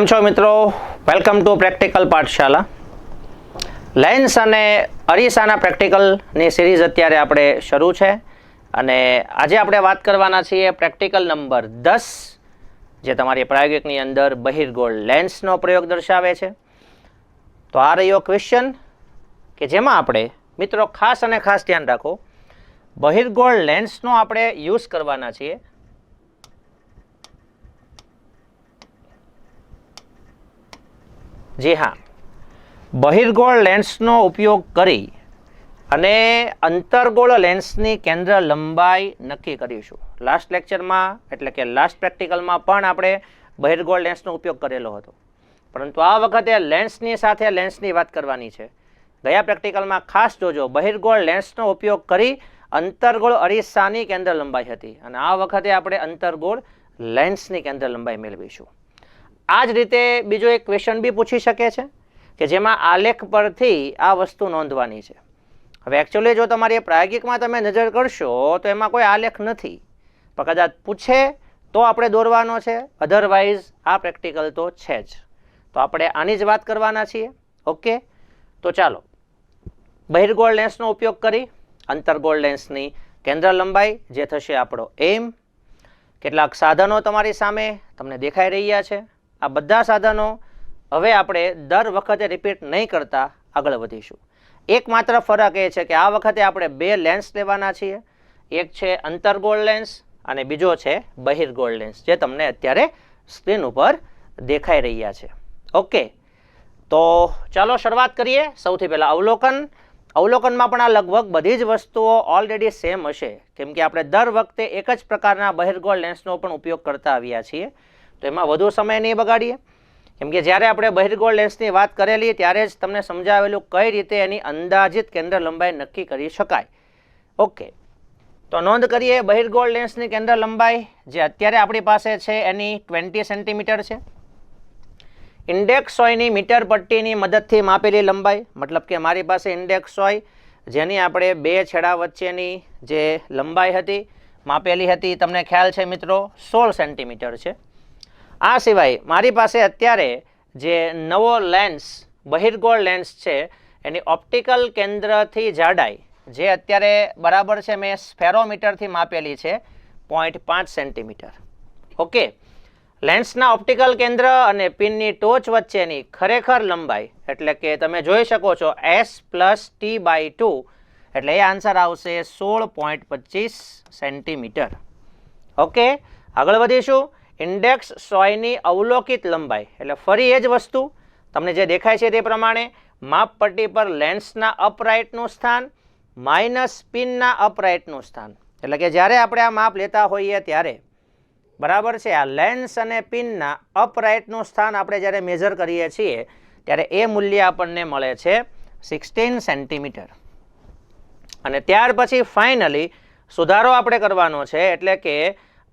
કેમ છો મિત્રો? વેલકમ ટુ પ્રેક્ટિકલ પાઠશાલા લેન્સ અને અરીસાના પ્રેક્ટિકલની સિરીઝ અત્યારે આપણે શરૂ છે. અને આજે આપણે વાત કરવાના છીએ પ્રેક્ટિકલ નંબર દસ, જે તમારી પ્રાયોગિકની અંદર બહિર્ગોળ લેન્સનો પ્રયોગ દર્શાવે છે. તો આ રહ્યો ક્વેશ્ચન કે જેમાં આપણે મિત્રો ખાસ અને ખાસ ધ્યાન રાખો. બહિર્ગોળ લેન્સનો આપણે યુઝ કરવાના છીએ. જી હા. બહિર્ગોળ લેન્સનો ઉપયોગ કરી અને અંતર્ગોળ લેન્સની કેન્દ્ર લંબાઈ નક્કી કરીશું. લાસ્ટ લેક્ચરમાં એટલે કે લાસ્ટ પ્રેક્ટિકલમાં પણ આપણે બહિર્ગોળ લેન્સનો ઉપયોગ કરેલો હતો. પરંતુ આ વખતે લેન્સની સાથે લેન્સની વાત કરવાની છે. ગયા પ્રેક્ટિકલમાં ખાસ જોજો, બહિર્ગોળ લેન્સનો ઉપયોગ કરી અંતર્ગોળ અરીસાની કેન્દ્ર લંબાઈ હતી. અને આ વખતે આપણે અંતર્ગોળ લેન્સની કેન્દ્ર લંબાઈ મેળવીશું. આ જ રીતે બીજો એક ક્વેશ્ચન બી પૂછી શકે છે કે જેમાં આલેખ પરથી આ વસ્તુ નોંધવાની છે. હવે એકચ્યુઅલી જો તમારી પ્રાયોગિકમાં તમે નજર કરશો તો એમાં કોઈ આલેખ નથી. પણ કદાચ પૂછે તો આપણે દોરવાનો છે. અધરવાઇઝ આ પ્રેક્ટિકલ તો છે જ. તો આપણે આની જ વાત કરવાના છીએ. ઓકે તો ચાલો. બહિર્ગોળ લેન્સનો ઉપયોગ કરી અંતર્ગોળ લેન્સની કેન્દ્ર લંબાઈ, જે થશે આપણો એમ કેટલાક સાધનો તમારી સામે તમને દેખાઈ રહ્યા છે. આ બધા સાધનો હવે આપણે દર વખતે રિપીટ નહીં કરતા આગળ વધીશું. એકમાત્ર ફરક એ છે કે આ વખતે આપણે બે લેન્સ લેવાના છીએ. એક છે અંતર્ગોળ લેન્સ અને બીજો છે બહિર્ગોળ લેન્સ જે તમને અત્યારે સ્ક્રીન ઉપર દેખાઈ રહ્યા છે. ઓકે તો ચાલો શરૂઆત કરીએ. સૌથી પહેલાં અવલોકન. અવલોકનમાં પણ આ લગભગ બધી જ વસ્તુઓ ઓલરેડી સેમ હશે. કેમ કે આપણે દર વખતે એક જ પ્રકારના બહિર્ગોળ લેન્સનો પણ ઉપયોગ કરતા આવ્યા છીએ. તો એમાં વધુ સમય નહીં બગાડીએ. કેમ કે જ્યારે આપણે બહિર્ગોળ લેન્સની વાત કરેલી, ત્યારે જ તમને સમજાવેલું કઈ રીતે એની અંદાજિત કેન્દ્ર લંબાઈ નક્કી કરી શકાય. ઓકે તો નોંધ કરીએ, બહિર્ગોળ લેન્સની કેન્દ્ર લંબાઈ, જે અત્યારે આપણી પાસે છે, એની ટ્વેન્ટી સેન્ટીમીટર છે. ઇન્ડેક્સ સોયની મીટર પટ્ટીની મદદથી માપેલી લંબાઈ, મતલબ કે મારી પાસે ઇન્ડેક્સ સોય, જેની આપણે બે છેડા વચ્ચેની જે લંબાઈ હતી, માપેલી હતી, તમને ખ્યાલ છે મિત્રો, સોળ સેન્ટીમીટર છે. આ સિવાય મારી પાસે અત્યારે જે નવો લેન્સ બહિર્ગોળ લેન્સ છે, એની ઓપ્ટિકલ કેન્દ્રથી જાડાઈ, જે અત્યારે બરાબર છે મેં સ્ફેરોમીટરથી માપેલી છે પોઈન્ટ પાંચ સેન્ટીમીટર ઓકે લેન્સના ઓપ્ટિકલ કેન્દ્ર અને પિનની ટોચ વચ્ચેની ખરેખર લંબાઈ, એટલે કે તમે જોઈ શકો છો S plus T by two એટલે એ આન્સર આવશે સોળ પોઈન્ટ પચીસ સેન્ટીમીટર ઓકે આગળ વધીશું. ઇન્ડેક્સ સોયની અવલોકિત લંબાઈ. એટલે ફરી એ જ વસ્તુ, તમને જે દેખાય છે તે પ્રમાણે માપપટ્ટી પર લેન્સના અપરાઇટનું સ્થાન, માઇનસ પિનના અપરાઇટનું સ્થાન. એટલે કે જ્યારે આપણે આ માપ લેતા હોઈએ ત્યારે, બરાબર છે, આ લેન્સ અને પિનના અપરાઇટનું સ્થાન આપણે જ્યારે મેઝર કરીએ છીએ, ત્યારે એ મૂલ્ય આપણને મળે છે સિક્સટીન સેન્ટીમીટર. અને ત્યાર પછી ફાઇનલી સુધારો આપણે કરવાનો છે, એટલે કે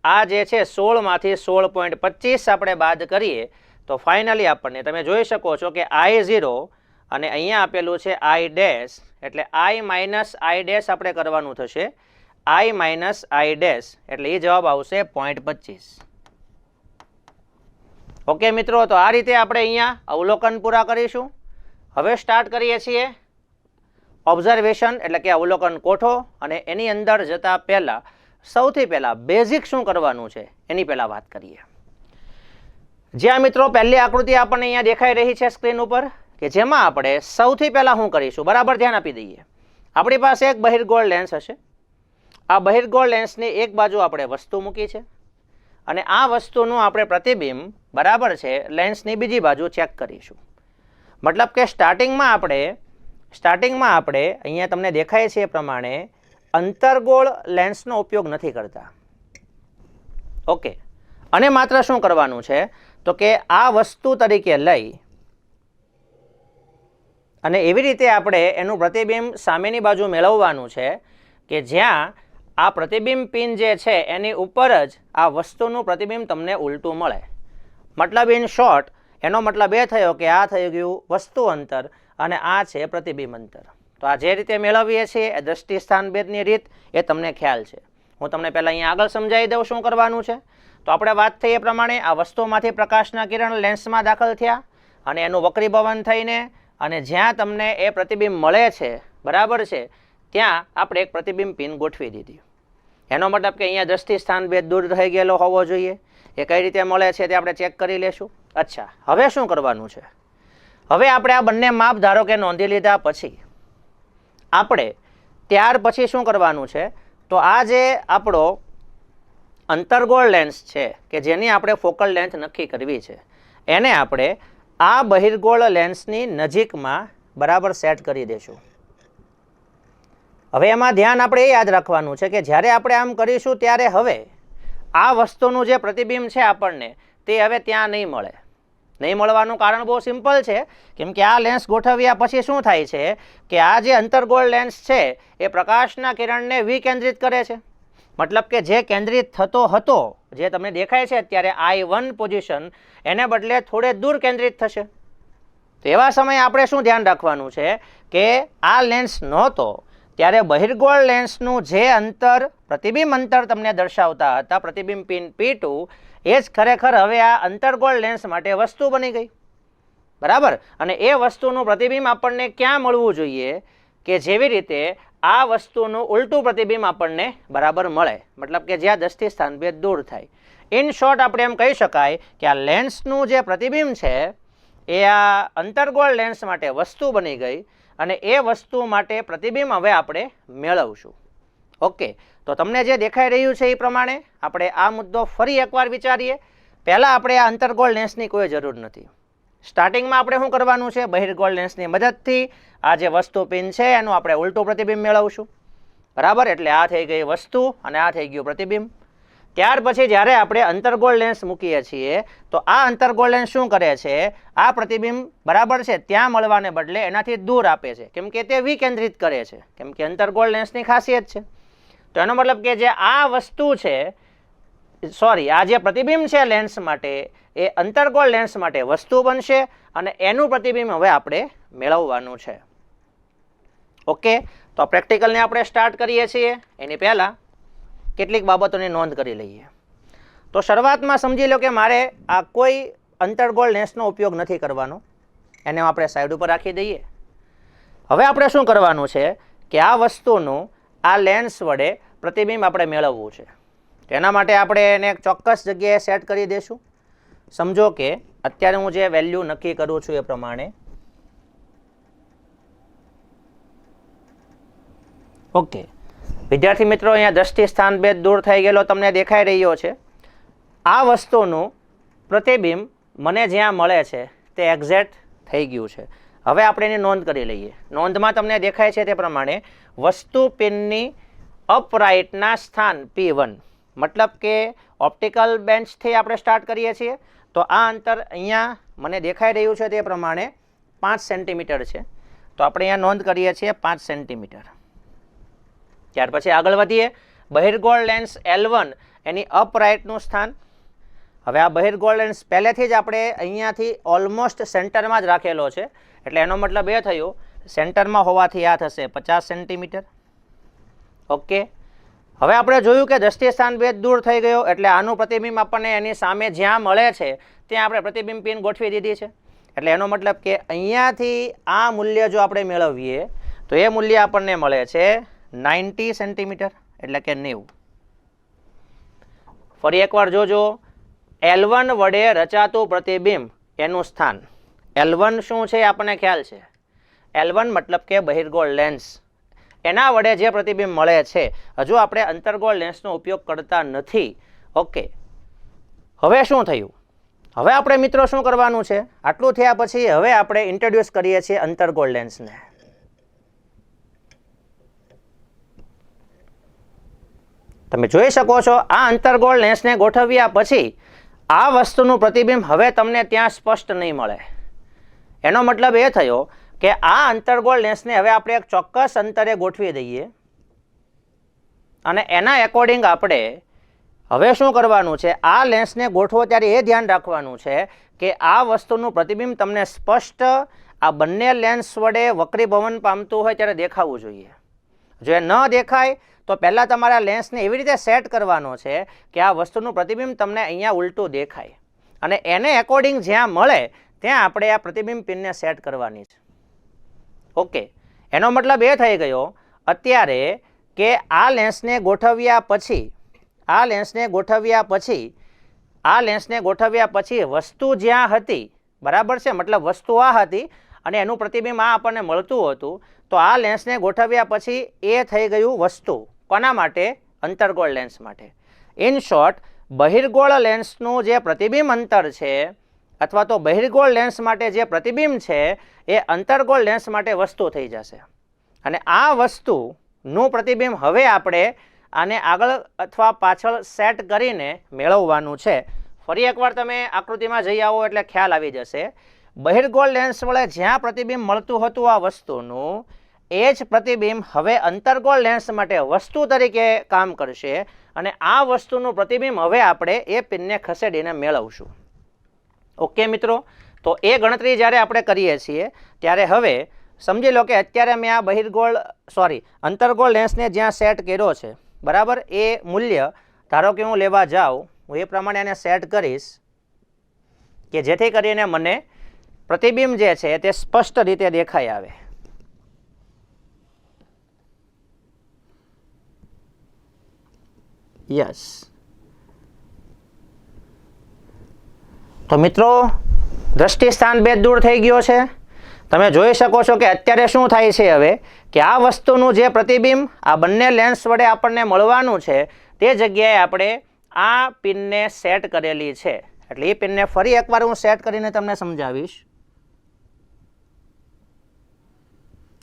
આ જે છે સોળમાંથી સોળ પોઈન્ટ પચીસ આપણે બાદ કરીએ, તો ફાઇનલી આપણને તમે જોઈ શકો છો કે આઈ ઝીરો અને અહીંયા આપેલું છે આઈ ડેશ એટલે આઈ માઇનસ આઈ ડેશ આપણે કરવાનું થશે. આઈ માઇનસ આઈ ડેશ એટલે એ જવાબ આવશે પોઈન્ટ પચીસ. ઓકે મિત્રો, તો આ રીતે આપણે અહીંયા અવલોકન પૂરા કરીશું. હવે સ્ટાર્ટ કરીએ છીએ. ઓબ્ઝર્વેશન એટલે કે અવલોકન કોઠો, અને એની અંદર જતાં પહેલાં સૌથી પહેલાં બેઝિક શું કરવાનું છે? એની પહેલાં વાત કરીએ. જ્યાં મિત્રો પહેલી આકૃતિ આપણને અહીંયા દેખાઈ રહી છે સ્ક્રીન ઉપર, કે જેમાં આપણે સૌથી પહેલાં શું કરીશું? બરાબર ધ્યાન આપી દઈએ. આપણી પાસે એક બહિર્ગોળ લેન્સ હશે. આ બહિર્ગોળ લેન્સની એક બાજુ આપણે વસ્તુ મૂકી છે અને આ વસ્તુનું આપણે પ્રતિબિંબ બરાબર છે લેન્સની બીજી બાજુ ચેક કરીશું. મતલબ કે સ્ટાર્ટિંગમાં આપણે સ્ટાર્ટિંગમાં આપણે અહીંયા તમને દેખાય છે એ પ્રમાણે અંતર્ગોળ લેન્સનો ઉપયોગ નથી કરતા. ઓકે. અને માત્ર શું કરવાનું છે? તો કે આ વસ્તુ તરીકે લઈ અને એવી રીતે આપણે એનું પ્રતિબિંબ સામેની બાજુ મેળવવાનું છે કે જ્યાં આ પ્રતિબિંબ પિન જે છે એની ઉપર જ આ વસ્તુનું પ્રતિબિંબ તમને ઉલટું મળે. મતલબ ઇન શોર્ટ એનો મતલબ એ થયો કે આ થઈ ગયું વસ્તુ અંતર અને આ છે પ્રતિબિંબ અંતર. તો આ જે રીતે મેળવીએ છીએ એ દ્રષ્ટિ સ્થાન ભેદની રીત એ તમને ખ્યાલ છે. હું તમને પહેલાં અહીંયા આગળ સમજાવી દઉં શું કરવાનું છે. તો આપણે વાત થઈ એ પ્રમાણે આ વસ્તુમાંથી પ્રકાશના કિરણ લેન્સમાં દાખલ થયા અને એનું વક્રીભવન થઈને અને જ્યાં તમને એ પ્રતિબિંબ મળે છે, બરાબર છે, ત્યાં આપણે એક પ્રતિબિંબ પિન ગોઠવી દીધી. એનો મતલબ કે અહીંયા દ્રષ્ટિ સ્થાન ભેદ દૂર થઈ ગયેલો હોવો જોઈએ. એ કઈ રીતે મળે છે તે આપણે ચેક કરી લેશું. અચ્છા, હવે શું કરવાનું છે? હવે આપણે આ બંને માપ ધારો કે નોંધી લીધા પછી આપણે ત્યાર પછી શું કરવાનું છે? તો આ જે આપણો અંતર્ગોળ લેન્સ છે, કે જેની આપણે ફોકલ લેન્થ નક્કી કરવી છે, એને આપણે આ બહિર્ગોળ લેન્સની નજીકમાં બરાબર સેટ કરી દઈશું. હવે એમાં ધ્યાન આપણે એ યાદ રાખવાનું છે કે જ્યારે આપણે આમ કરીશું ત્યારે હવે આ વસ્તુનું જે પ્રતિબિંબ છે આપણને, તે હવે ત્યાં નહીં મળે. નહીં મળવાનું કારણ બહુ સિમ્પલ છે. કેમ કે આ લેન્સ ગોઠવ્યા પછી શું થાય છે કે આ જે અંતર્ગોળ લેન્સ છે એ પ્રકાશના કિરણને વિકેન્દ્રિત કરે છે. મતલબ કે જે કેન્દ્રિત થતો હતો, જે તમને દેખાય છે અત્યારે આઈ વન પોઝિશન એને બદલે થોડે દૂર કેન્દ્રિત થશે. તો એવા સમયે આપણે શું ધ્યાન રાખવાનું છે કે આ લેન્સ નહોતો, ત્યારે બહિર્ગોળ લેન્સનું જે અંતર પ્રતિબિંબ અંતર તમને દર્શાવતા હતા. પ્રતિબિંબ પિન પી ટુ એ જ ખરેખર હવે આ અંતર્ગોળ લેન્સ માટે વસ્તુ બની ગઈ. બરાબર? અને એ વસ્તુનું પ્રતિબિંબ આપણને ક્યાં મળવું જોઈએ? કે જેવી રીતે આ વસ્તુનું ઉલટું પ્રતિબિંબ આપણને બરાબર મળે. મતલબ કે જ્યાં દસથી સ્થાનભેદ દૂર થાય. ઇન શોર્ટ આપણે એમ કહી શકાય કે આ લેન્સનું જે પ્રતિબિંબ છે, એ આ અંતર્ગોળ લેન્સ માટે વસ્તુ બની ગઈ અને એ વસ્તુ માટે પ્રતિબિંબ હવે આપણે મેળવશું. ઓકે. તો તમને જે દેખાઈ રહ્યું છે એ પ્રમાણે આપણે આ મુદ્દો ફરી એકવાર વિચારીએ. પહેલાં આપણે આ અંતર્ગોળ લેન્સની કોઈ જરૂર નથી. સ્ટાર્ટિંગમાં આપણે શું કરવાનું છે? બહિર્ગોળ લેન્સની મદદથી આ જે વસ્તુ પિન છે એનું આપણે ઉલટું પ્રતિબિંબ મેળવશું. બરાબર? એટલે આ થઈ ગઈ વસ્તુ અને આ થઈ ગયું પ્રતિબિંબ. ત્યાર પછી જ્યારે આપણે અંતર્ગોળ લેન્સ મૂકીએ છીએ, તો આ અંતર્ગોળ લેન્સ શું કરે છે? આ પ્રતિબિંબ બરાબર છે, ત્યાં મળવાને બદલે એનાથી દૂર આપે છે. કેમ કે તે વિકેન્દ્રિત કરે છે. કેમ કે અંતર્ગોળ લેન્સની ખાસિયત છે. તો એનો મતલબ કે જે આ વસ્તુ છે સોરી આ જે પ્રતિબિંબ છે લેન્સ માટે, એ અંતર્ગોળ લેન્સ માટે વસ્તુ બનશે અને એનું પ્રતિબિંબ હવે આપણે મેળવવાનું છે. ઓકે? તો પ્રેક્ટિકલને આપણે સ્ટાર્ટ કરીએ છીએ. એની પહેલાં કેટલીક બાબતોની નોંધ કરી લઈએ. તો શરૂઆતમાં સમજી લો કે મારે આ કોઈ અંતર્ગોળ લેન્સનો ઉપયોગ નથી કરવાનો. એને આપણે સાઈડ ઉપર રાખી દઈએ. હવે આપણે શું કરવાનું છે કે આ વસ્તુનું આ લેન્સ વડે પ્રતિબિંબ આપણે મેળવવું છે. તેના માટે આપણે એને એક ચોક્કસ જગ્યાએ સેટ કરી દઈશું સમજો કે અત્યારે હું જે વેલ્યુ નક્કી કરું છું એ પ્રમાણે ઓકે વિદ્યાર્થી મિત્રો, અહીંયા દ્રષ્ટિ સ્થાન ભેદ દૂર થઈ ગયેલો તમને દેખાઈ રહ્યો છે. આ વસ્તુનું પ્રતિબિંબ મને જ્યાં મળે છે તે એક્ઝેક્ટ થઈ ગયું છે. હવે આપણે એની નોંધ કરી લઈએ. નોંધમાં તમને દેખાય છે તે પ્રમાણે વસ્તુ પિનની અપરાઇટના સ્થાન પી વન મતલબ કે ઓપ્ટિકલ બેન્ચથી આપણે સ્ટાર્ટ કરીએ છીએ. તો આ અંતર અહીંયા મને દેખાઈ રહ્યું છે તે પ્રમાણે પાંચ સેન્ટીમીટર છે. તો આપણે અહીંયા નોંધ કરીએ છીએ પાંચ સેન્ટીમીટર ત્યાર પછી આગળ વધીએ. બહિર્ગોળ લેન્સ એલ એની અપરાઇટનું સ્થાન. હવે આ બહિર્ગોળ લેન્સ પહેલેથી જ આપણે અહીંયાથી ઓલમોસ્ટ સેન્ટરમાં જ રાખેલો છે. એટલે એનો મતલબ એ થયો સેન્ટરમાં હોવાથી આ થશે પચાસ સેન્ટીમીટર ઓકે? હવે આપણે જોયું કે દ્રષ્ટિ સ્થાન ભેદ દૂર થઈ ગયો એટલે આનું પ્રતિબિંબ આપણને એની સામે જ્યાં મળે છે, ત્યાં આપણે પ્રતિબિંબ પિન ગોઠવી દીધી છે. એટલે એનો મતલબ કે અહીંયાથી આ મૂલ્ય જો આપણે મેળવીએ, તો એ મૂલ્ય આપણને મળે છે નાઇન્ટી સેન્ટીમીટર, એટલે કે નેવું. ફરી એકવાર જોજો. એલ વડે રચાતું પ્રતિબિંબ એનું સ્થાન. એલ શું છે આપણને ખ્યાલ છે? એલ મતલબ કે બહિર્ગોળ લેન્સ એના વડે જે પ્રતિબિંબ મળે છે, હજુ આપણે અંતર્ગોળ લેન્સનો ઉપયોગ કરતા નથી. ઓકે હવે શું થયું? હવે આપણે મિત્રો શું કરવાનું છે? આટલું થયા પછી હવે આપણે ઇન્ટ્રોડ્યુસ કરીએ છીએ અંતર્ગોળ લેન્સને. તમે જોઈ શકો છો, આ અંતર્ગોળ લેન્સને ગોઠવ્યા પછી આ વસ્તુનું પ્રતિબિંબ હવે તમને ત્યાં સ્પષ્ટ નહીં મળે. એનો મતલબ એ થયો કે આ અંતર્ગોળ લેન્સને હવે આપણે એક ચોક્કસ અંતરે ગોઠવી દઈએ. અને એના એકોર્ડિંગ આપણે હવે શું કરવાનું છે? આ લેન્સને ગોઠવો ત્યારે એ ધ્યાન રાખવાનું છે કે આ વસ્તુનું પ્રતિબિંબ તમને સ્પષ્ટ આ બંને લેન્સ વડે વક્રીભવન પામતું હોય ત્યારે દેખાવું જોઈએ. જો એ ન દેખાય, તો પહેલાં તમારા લેન્સને એવી રીતે સેટ કરવાનો છે કે આ વસ્તુનું પ્રતિબિંબ તમને અહીંયા ઉલટું દેખાય. અને એને એકોર્ડિંગ જ્યાં મળે, ત્યાં આપણે આ પ્રતિબિંબ પિનને સેટ કરવાની છે. ઓકે. એનો મતલબ એ થઈ ગયો, અત્યારે કે આ લેન્સને ગોઠવ્યા પછી, આ લેન્સને ગોઠવ્યા પછી, આ લેન્સને ગોઠવ્યા પછી વસ્તુ જ્યાં હતી, બરાબર છે? મતલબ વસ્તુ આ હતી અને એનું પ્રતિબિંબ આ આપણને મળતું હતું, તો આ લેન્સને ગોઠવ્યા પછી એ થઈ ગયું વસ્તુ. કોના માટે? અંતર્ગોળ લેન્સ માટે. ઇન શોર્ટ, બહિર્ગોળ લેન્સનું જે પ્રતિબિંબ અંતર છે અથવા તો બહિર્ગોળ લેન્સ માટે જે પ્રતિબિંબ છે, એ અંતર્ગોળ લેન્સ માટે વસ્તુ થઈ જશે. અને આ વસ્તુનું પ્રતિબિંબ હવે આપણે આને આગળ અથવા પાછળ સેટ કરીને મેળવવાનું છે. ફરી એકવાર તમે આકૃતિમાં જઈ આવો એટલે ખ્યાલ આવી જશે. બહિર્ગોળ લેન્સ વડે જ્યાં પ્રતિબિંબ મળતું હતું આ વસ્તુનું, એ જ પ્રતિબિંબ હવે અંતર્ગોળ લેન્સ માટે વસ્તુ તરીકે કામ કરશે. અને આ વસ્તુનું પ્રતિબિંબ હવે આપણે એ પિનને ખસેડીને મેળવશું. ઓકે મિત્રો? તો એ ગણતરી જ્યારે આપણે કરીએ છીએ, ત્યારે હવે સમજી લો કે અત્યારે મેં આ બહિર્ગોળ સોરી અંતર્ગોળ લેન્સને જ્યાં સેટ કર્યો છે, બરાબર? એ મૂલ્ય, ધારો કે હું લેવા જાઉં, હું એ પ્રમાણે એને સેટ કરીશ, કે જેથી કરીને મને પ્રતિબિંબ જે છે તે સ્પષ્ટ રીતે દેખાઈ આવે. યસ તો મિત્રો, દ્રષ્ટિ સ્થાન ભેદ દૂર થઈ ગયો છે. તમે જોઈ શકો છો કે અત્યારે શું થાય છે હવે? કે આ વસ્તુનું જે પ્રતિબિંબ આ બંને લેન્સ વડે આપણને મળવાનું છે, તે જગ્યાએ આપણે આ પિનને સેટ કરેલી છે. એટલે એ પિનને ફરી એકવાર હું સેટ કરીને તમને સમજાવીશ.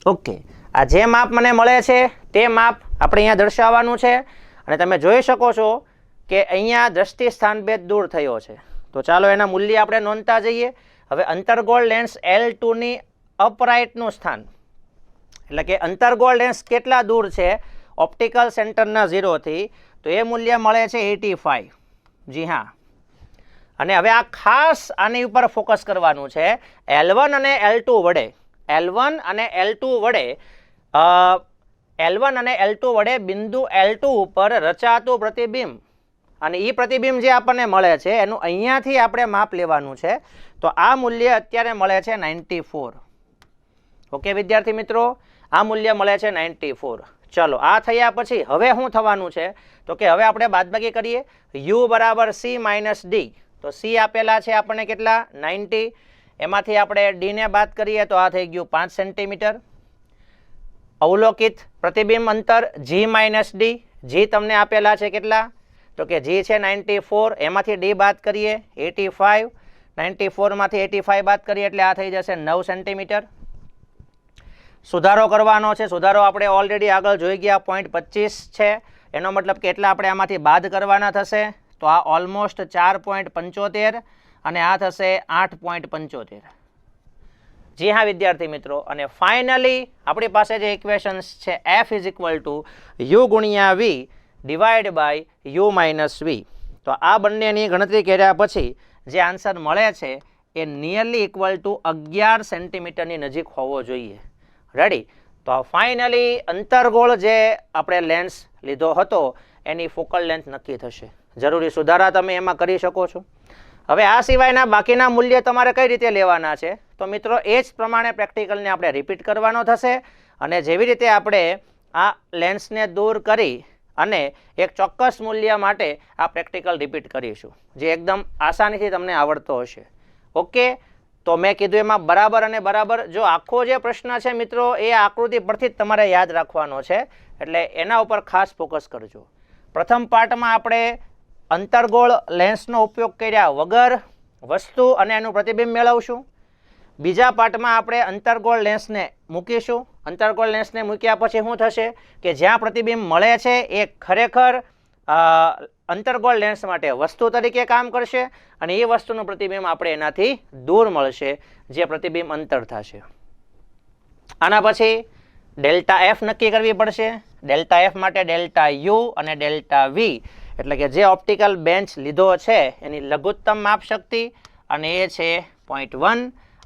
ઓકે. આ જે માપ મને મળે છે, તે માપ આપણે અહીંયા દર્શાવવાનું છે. અને તમે જોઈ શકો છો કે અહીંયા દ્રષ્ટિ સ્થાનભેદ દૂર થયો છે. તો ચાલો એના મૂલ્ય આપણે નોંધતા જઈએ. હવે અંતરગોળ લેન્સ એલ ટુની અપરાઇટનું સ્થાન. એટલે કે અંતરગોળ લેન્સ કેટલા દૂર છે? ઓપ્ટિકલ સેન્ટરના ઝીરોથી તો એ મૂલ્ય મળે છે એટી ફાઇવ જી હા. અને હવે આ ખાસ આની ઉપર ફોકસ કરવાનું છે. એલ અને એલ ટુ વડે. એલ વન અને એલ ટુ વડે એલ અને એલ ટુ વડે બિંદુ એલ ટુ ઉપર રચાતું પ્રતિબિંબ. અને એ પ્રતિબિંબ જે આપણને મળે છે, એનું અહીંયાથી આપણે માપ લેવાનું છે. તો આ મૂલ્ય અત્યારે મળે છે નાઇન્ટી ફોર. ઓકે, વિદ્યાર્થી મિત્રો? આ મૂલ્ય મળે છે નાઇન્ટી ફોર. ચલો, આ થયા પછી હવે શું થવાનું છે? તો કે હવે આપણે બાદબાકી કરીએ. યુ બરાબર સી માઇનસ ડી. તો સી આપેલા છે આપણને કેટલા? નાઇન્ટી. એમાંથી આપણે ડીને બાદ કરીએ તો આ થઈ ગયું પાંચ સેન્ટીમીટર. અવલોકિત પ્રતિબિંબ અંતર જી માઇનસ ડી. જી તમને આપેલા છે કેટલા? તો કે જી છે નાઇન્ટી ફોર, એમાંથી ડી બાદ કરીએ, એટી ફાઇવ, નાઇન્ટી ફોરમાંથી એટી ફાઇવ બાદ કરીએ, એટલે આ થઈ જશે નવ સેન્ટીમીટર. સુધારો કરવાનો છે, સુધારો આપણે ઓલરેડી આગળ જોઈ ગયા પોઈન્ટ પચીસ છે. એનો મતલબ કે એટલા આપણે આમાંથી બાદ કરવાના થશે? તો આ ઓલમોસ્ટ ચાર પોઈન્ટ પંચોતેર અને આ થશે આઠ પોઈન્ટ પંચોતેર. જી હા, વિદ્યાર્થી મિત્રો, અને ફાઇનલી આપણી પાસે જે ઇક્વેશન્સ છે F is equal to U ગુણ્યા V divide by U minus V તો આ બંનેની ગણતરી કર્યા પછી જે આન્સર મળે છે એ નિયરલી ઇક્વલ ટુ અગિયાર સેન્ટીમીટરની નજીક હોવો જોઈએ. રેડી તો ફાઇનલી અંતર્ગોળ જે આપણે લેન્સ લીધો હતો, એની ફોકલ લેન્થ નક્કી થશે. જરૂરી સુધારા તમે એમાં કરી શકો છો. હવે આ સિવાયના બાકીના મૂલ્ય તમારે કઈ રીતે લેવાના છે? તો મિત્રો, એ જ પ્રમાણે પ્રેક્ટિકલને આપણે રિપીટ કરવાનો થશે અને જેવી રીતે આપણે આ લેન્સને દૂર કરી અને એક ચોક્કસ મૂલ્ય માટે આ પ્રેક્ટિકલ રિપીટ કરીશું, જે એકદમ આસાનીથી તમને આવડતો હશે. ઓકે? તો મેં કીધું એમાં બરાબર અને બરાબર. જો આખો જે પ્રશ્ન છે મિત્રો, એ આકૃતિ પરથી જ તમારે યાદ રાખવાનો છે. એટલે એના ઉપર ખાસ ફોકસ કરજો. પ્રથમ પાર્ટમાં આપણે અંતર્ગોળ લેન્સનો ઉપયોગ કર્યા વગર વસ્તુ અને એનું પ્રતિબિંબ મેળવશું. બીજા પાર્ટમાં આપણે અંતર્ગોળ લેન્સને મૂકીશું. અંતર્ગોળ લેન્સને મૂક્યા પછી શું થશે કે જ્યાં પ્રતિબિંબ મળે છે એ ખરેખર અંતરગોળ લેન્સ માટે વસ્તુ તરીકે કામ કરશે અને એ વસ્તુનું પ્રતિબિંબ આપણે એનાથી દૂર મળશે, જે પ્રતિબિંબ અંતર થશે. આના પછી ડેલ્ટા એફ નક્કી કરવી પડશે. ડેલ્ટા એફ માટે ડેલ્ટા યુ અને ડેલ્ટા વી, એટલે કે જે ઓપ્ટિકલ બેન્ચ લીધો છે એની લઘુત્તમ માપ શક્તિ અને એ છે પોઈન્ટ વન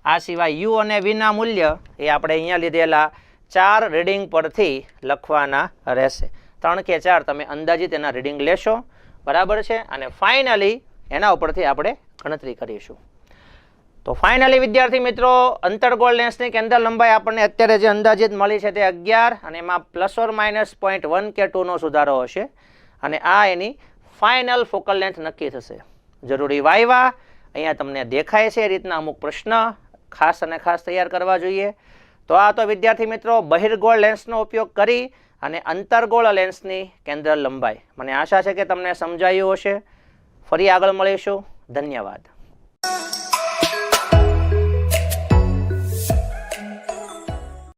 આ સિવાય યુ અને વીના મૂલ્ય એ આપણે અહીંયા લીધેલા ચાર રીડિંગ પરથી લખવાના રહેશે. ત્રણ કે ચાર તમે અંદાજિત એના રીડિંગ લેશો. બરાબર છે? અને ફાઇનલી એના ઉપરથી આપણે ગણતરી કરીશું. તો ફાઇનલી વિદ્યાર્થી મિત્રો અંતરગોળ લેન્સની કેન્દ્ર લંબાઈ આપણને અત્યારે જે અંદાજિત મળી છે તે અગિયાર અને એમાં plus or minus point one કે ટુનો સુધારો હશે. અને આ એની ફાઇનલ ફોકલ લેન્થ નક્કી થશે. જરૂરી વાયવા, અહીંયા તમને દેખાય છે એ રીતના અમુક પ્રશ્ન. ખાસ અને ખાસ તૈયાર કરવા જોઈએ. તો આ તો વિદ્યાર્થી મિત્રો બહિર્ગોળ લેન્સનો ઉપયોગ કરી અને અંતરગોળ લેન્સની કેન્દ્ર લંબાઈ. મને આશા છે કે તમને સમજાયું હશે. ફરી આગળ મળીશું. ધન્યવાદ.